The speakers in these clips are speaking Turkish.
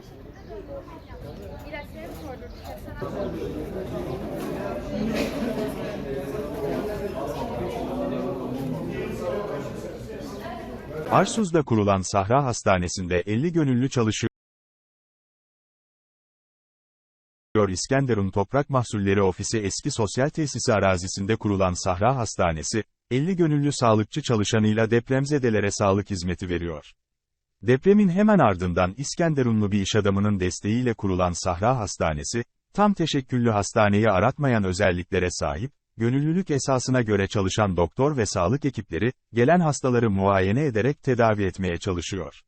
o. Arsuz'da kurulan Sahra Hastanesi'nde 50 gönüllü çalışıyor. İskenderun Toprak Mahsulleri Ofisi eski sosyal tesisi arazisinde kurulan Sahra Hastanesi, 50 gönüllü sağlıkçı çalışanıyla depremzedelere sağlık hizmeti veriyor. Depremin hemen ardından İskenderunlu bir iş adamının desteğiyle kurulan Sahra Hastanesi, tam teşekküllü hastaneyi aratmayan özelliklere sahip, gönüllülük esasına göre çalışan doktor ve sağlık ekipleri, gelen hastaları muayene ederek tedavi etmeye çalışıyor.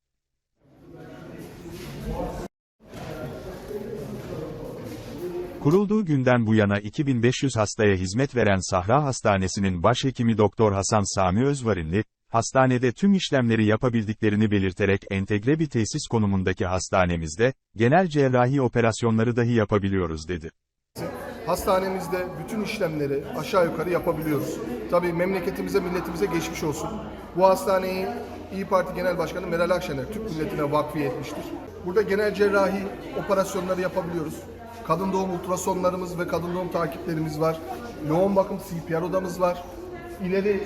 Kurulduğu günden bu yana 2500 hastaya hizmet veren Sahra Hastanesi'nin başhekimi Doktor Hasan Sami Özvarinli, hastanede tüm işlemleri yapabildiklerini belirterek entegre bir tesis konumundaki hastanemizde, genel cerrahi operasyonları dahi yapabiliyoruz dedi. Hastanemizde bütün işlemleri aşağı yukarı yapabiliyoruz. Tabii memleketimize, milletimize geçmiş olsun. Bu hastaneyi İyi Parti Genel Başkanı Meral Akşener Türk milletine vakfiye etmiştir. Burada genel cerrahi operasyonları yapabiliyoruz. Kadın doğum ultrasonlarımız ve kadın doğum takiplerimiz var. Yoğun bakım CPR odamız var. İleri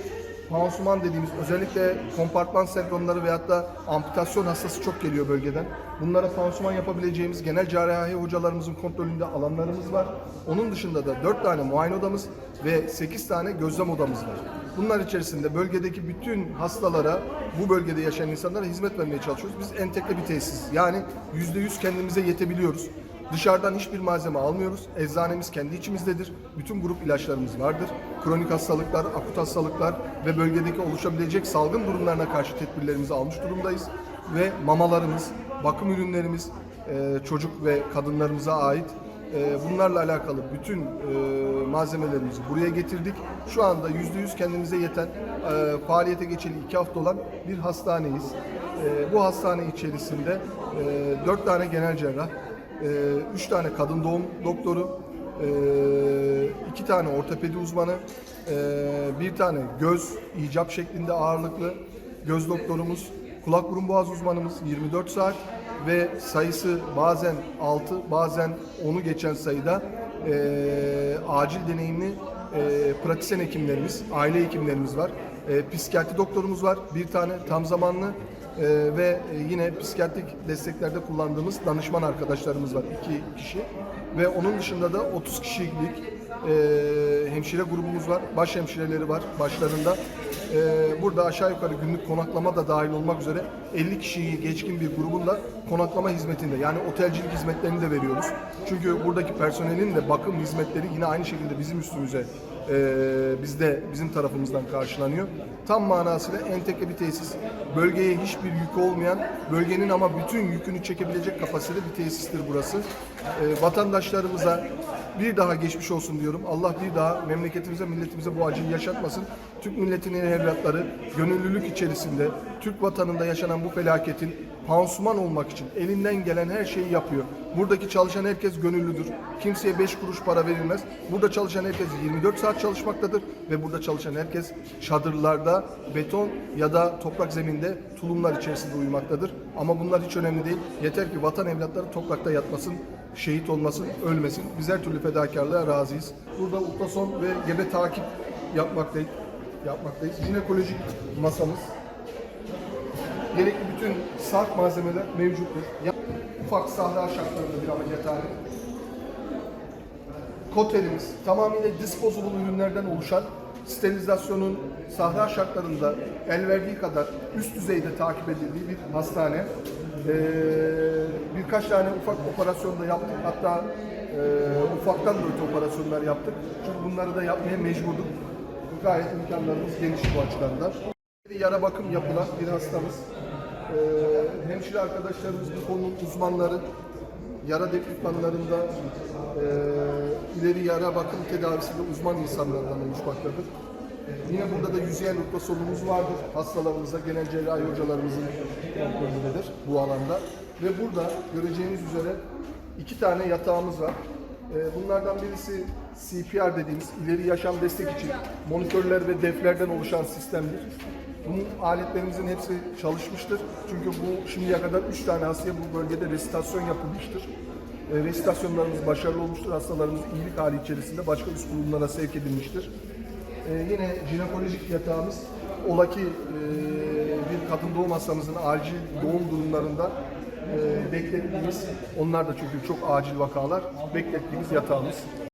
pansuman dediğimiz özellikle kompartman sendromları veyahut da amputasyon hastası çok geliyor bölgeden. Bunlara pansuman yapabileceğimiz genel cerrahi hocalarımızın kontrolünde alanlarımız var. Onun dışında da 4 tane muayene odamız ve 8 tane gözlem odamız var. Bunlar içerisinde bölgedeki bütün hastalara, bu bölgede yaşayan insanlara hizmet vermeye çalışıyoruz. Biz entegre bir tesis. Yani %100 kendimize yetebiliyoruz. Dışarıdan hiçbir malzeme almıyoruz. Eczanemiz kendi içimizdedir. Bütün grup ilaçlarımız vardır. Kronik hastalıklar, akut hastalıklar ve bölgedeki oluşabilecek salgın durumlarına karşı tedbirlerimizi almış durumdayız. Ve mamalarımız, bakım ürünlerimiz, e, çocuk ve kadınlarımıza ait e, bunlarla alakalı bütün e, malzemelerimizi buraya getirdik. Şu anda %100 kendimize yeten, faaliyete geçeli iki hafta olan bir hastaneyiz. Bu hastane içerisinde 4 tane genel cerrah, e, üç tane kadın doğum doktoru, e, iki tane ortopedi uzmanı, e, bir tane göz icap şeklinde ağırlıklı göz doktorumuz, kulak burun boğaz uzmanımız 24 saat ve sayısı bazen 6 bazen 10'u geçen sayıda e, acil deneyimli e, pratisyen hekimlerimiz, aile hekimlerimiz var. E, psikiyatri doktorumuz var. Bir tane tam zamanlı e, ve yine psikiyatrik desteklerde kullandığımız danışman arkadaşlarımız var. iki kişi. Ve onun dışında da 30 kişilik e, hemşire grubumuz var. Baş hemşireleri var başlarında. E, burada aşağı yukarı günlük konaklama da dahil olmak üzere 50 kişiyi geçkin bir grubun da konaklama hizmetinde yani otelcilik hizmetlerini de veriyoruz. Çünkü buradaki personelin de bakım hizmetleri yine aynı şekilde bizim üstümüze e, bizde bizim tarafımızdan karşılanıyor. Tam manasıyla entegre bir tesis. Bölgeye hiçbir yük olmayan, bölgenin ama bütün yükünü çekebilecek kapasitede bir tesistir burası. E, vatandaşlarımıza bir daha geçmiş olsun diyorum. Allah bir daha memleketimize, milletimize bu acıyı yaşatmasın. Türk milletinin evlatları gönüllülük içerisinde Türk vatanında yaşanan bu felaketin pansuman olmak için elinden gelen her şeyi yapıyor. Buradaki çalışan herkes gönüllüdür. Kimseye 5 kuruş para verilmez. Burada çalışan herkes 24 saat çalışmaktadır ve burada çalışan herkes çadırlarda, beton ya da toprak zeminde tulumlar içerisinde uyumaktadır. Ama bunlar hiç önemli değil. Yeter ki vatan evlatları toprakta yatmasın, şehit olmasın, ölmesin. Biz her türlü fedakarlığa razıyız. Burada ultrason ve gebe takip yapmaktayız. yapmaktayız. Jinekolojik masamız, gerekli bütün sarf malzemeler mevcuttur. Ufak sahra şartlarında bir ameliyathane. Kotelimiz tamamıyla disposable ürünlerden oluşan sterilizasyonun sahra şartlarında el verdiği kadar üst düzeyde takip edildiği bir hastane. Ee, birkaç tane ufak operasyon da yaptık. Hatta e, ufaktan da operasyonlar yaptık. Çünkü bunları da yapmaya mecburduk. Gayet imkanlarımız geniş bu açıdan da. Yara bakım yapılan bir hastamız. Ee, hemşire arkadaşlarımız bu konunun uzmanları. Yara deplikmanlarında e, ileri yara bakım tedavisinde uzman insanlardan oluşmaktadır. Yine burada da yüzeyen ultrasonumuz vardır. Hastalarımıza, genel cerrahi hocalarımızın kontrolündedir bu alanda. Ve burada göreceğiniz üzere iki tane yatağımız var. Ee, Bunlardan birisi CPR dediğimiz ileri yaşam destek için monitörler ve deflerden oluşan sistemdir. Bu aletlerimizin hepsi çalışmıştır. Çünkü bu şimdiye kadar 3 tane hastaya bu bölgede resitasyon yapılmıştır. E, resitasyonlarımız başarılı olmuştur. Hastalarımız iyilik hali içerisinde başka üst kurumlara sevk edilmiştir. E, yine jinekolojik yatağımız ola ki e, bir kadın doğum hastamızın acil doğum durumlarında e, beklettiğimiz, onlar da çünkü çok acil vakalar, beklettiğimiz yatağımız.